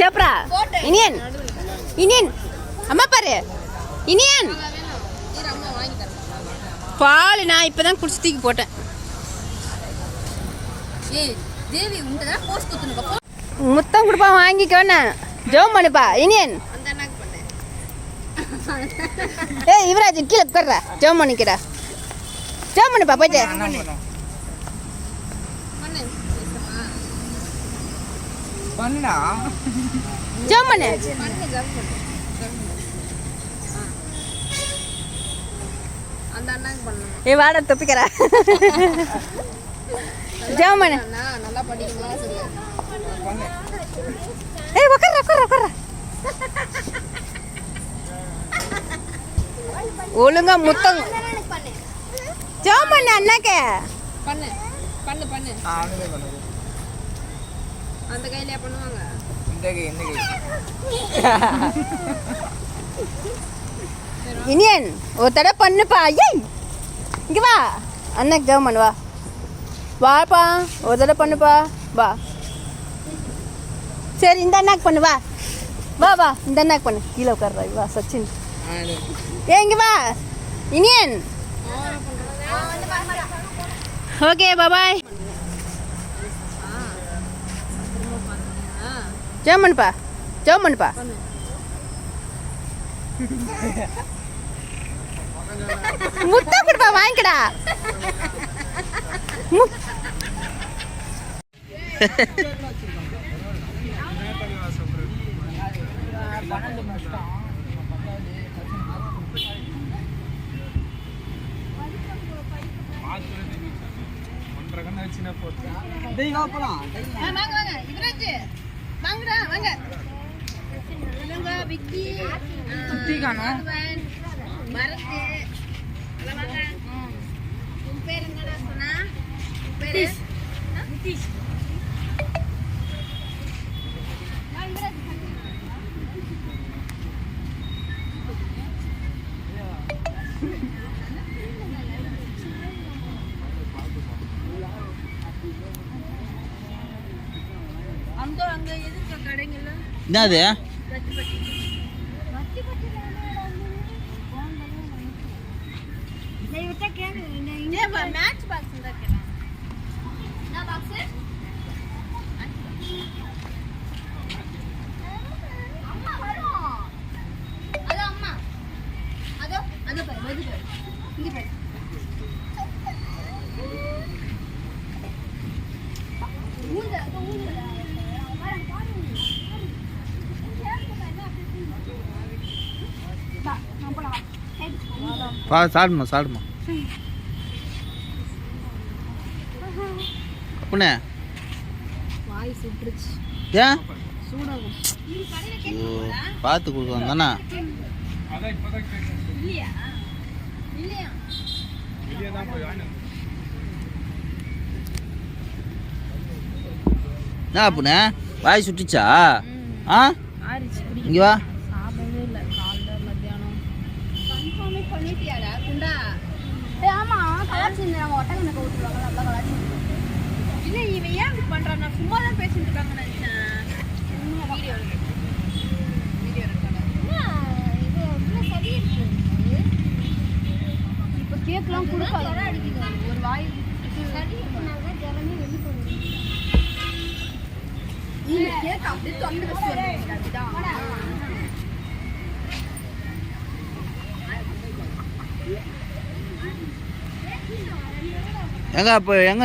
சப்ரா இனியன் இனியன் அம்மா பாரு இனியன். பால் நான் இப்போ தான் குடிச்சு தூக்கி போட்டேன். முத்தம் கொடுப்பா வாங்கிக்கோண்ணே ஜோம் பண்ணுப்பா இனியன். ஏ யுவராஜ் கீழே உட்கார்றா. ஜோம் பண்ணிக்கிறா. ஜோம் பண்ணுப்பா போயிட்டு. பண்ணு பண்ணா ஜோம் பண்ணு பண்ணு ஜம்ப் பண்ணு ஜம்ப் பண்ணு. ஆ. அந்த அண்ணாக்கு பண்ணணும் ஏ வாட தொப்பிக்கிறா ஜோம் பண்ணு அண்ணா நல்லா படிக்கணுமா சொல்லு ஏய் உட்கார்றா உட்கார்றா உட்கார்றா ஒழுங்கா முத்தம் ஜோம் பண்ணு அண்ணாக்கே பண்ணு பண்ணு பண்ணு அந்த கையிலயா பண்ணுவாங்க? இந்த கை இந்த கை இனியன் ஒரு தடவை பண்ணுப்பா. ஏய் இங்க வா. அண்ணாக்கு ஜெபம் பண்ணு வா. வாப்பா ஒரு தடவை பண்ணுப்பா. வா. சரி இந்த அண்ணாக்கு பண்ணு வா. வா வா. இந்த அண்ணாக்கு பண்ணு. கீழே உட்கார்றா வா சச்சின். ஏ இங்க வா. இனியன். ஓகே பாபாய் ஆ ஜெபம் பண்ணுப்பா ஜெபம் பண்ணுப்பா பண்ணு முத்தம் கொடுப்பா வாங்கிக்கடா ஒன்றரை கண்ணு போட்டு வாங்கடா வாங்க. இவங்க விக்கி? காணோம். மாதவன், பரத் எல்லாம் வாங்க. உன் பேர் என்னடா சொன்னா? உன் பேரு? ஆ? வா, யுவராஜ், பண்ணு. அங்க அங்க எதுக்கு கடைங்கள்ல என்னது? மேட்ச் பாக்ஸ் இருந்தா கேட்கலாம் என்ன பாக்ஸ் அம்மா வரும் அதோ அம்மா அதோ அதோ பாரு வது பாரு இங்க பாரு ஊஞ்சல் அதோ ஊஞ்சல் பாரு பாரு பா நான் போலாம் பா சாப்பிடுமா சாப்பிடுமா? அப்படின்னே வாய் சுட்டுருச்சு. ஏன் பார்த்து கொடுக்கலாம் தானே என்ன அப்படின்னே வாய் சுட்டுச்சா? ஆ? இங்கே வா. கலாச்சி நம்ம ஒட்டகனை கவுத்துருவாங்க நல்லா கலாச்சி இல்லை இவன் ஏன் இப்படி நான் சும்மா தான் பேசிட்டு இருக்காங்க நினைச்சேன் வீடியோ வீடியோ இப்போ கேக்லாம் கொடுக்காது. ஒரு வாய் இல்ல கேக் அப்படியே தொண்டை வச்சு வந்துருச்சு, அதுதான். எங்க அப்போ எங்க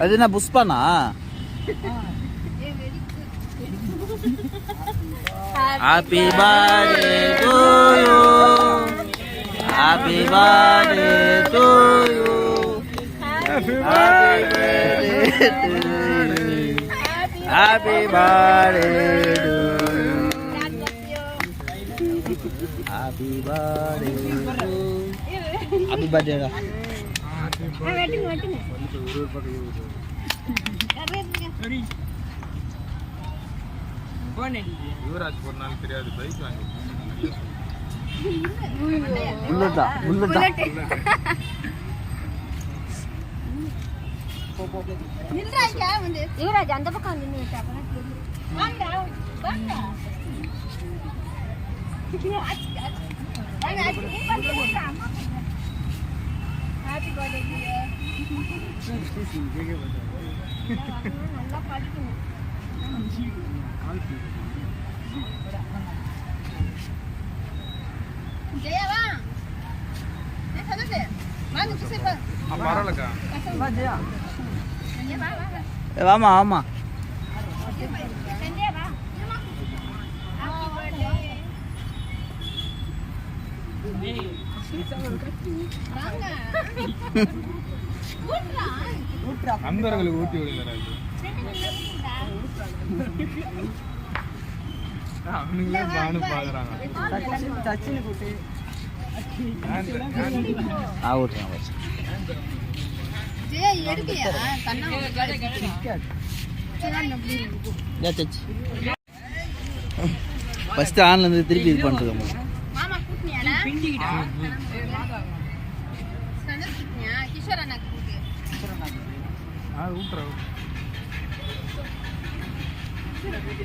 அது என்ன புஷ்பானா happy birthday to you happy birthday to you happy birthday happy birthday happy birthday happy பர்த்டேடா Yuvraj ஒரு நாள் தெரியாது பைக் வாங்கி புல்லட்டா புல்லட்டா யுவராஜ் அந்த பக்கம் ஹாப்பி பர்த்டே நல்லா படிக்கணும். ஜெயாவா சதோஷ் வாமா வாமா. நண்பர்களுக்கு ஊட்டி விடுங்க அவனுங்களே பானு பாக்குறாங்க. ஆ ஓட்டுறேன் கண்ணா ஏத்தாச்சு ஃபஸ்ட்டு ஆன்லேருந்து திருப்பி இது பண்ணிட்டு மாமா கூட்டினியாடா சந்தோஷ் கூட்டினியா கிஷோர் அண்ணாக்கு கூட்டு ஆ ஊட்டுறேன் இது விட்டு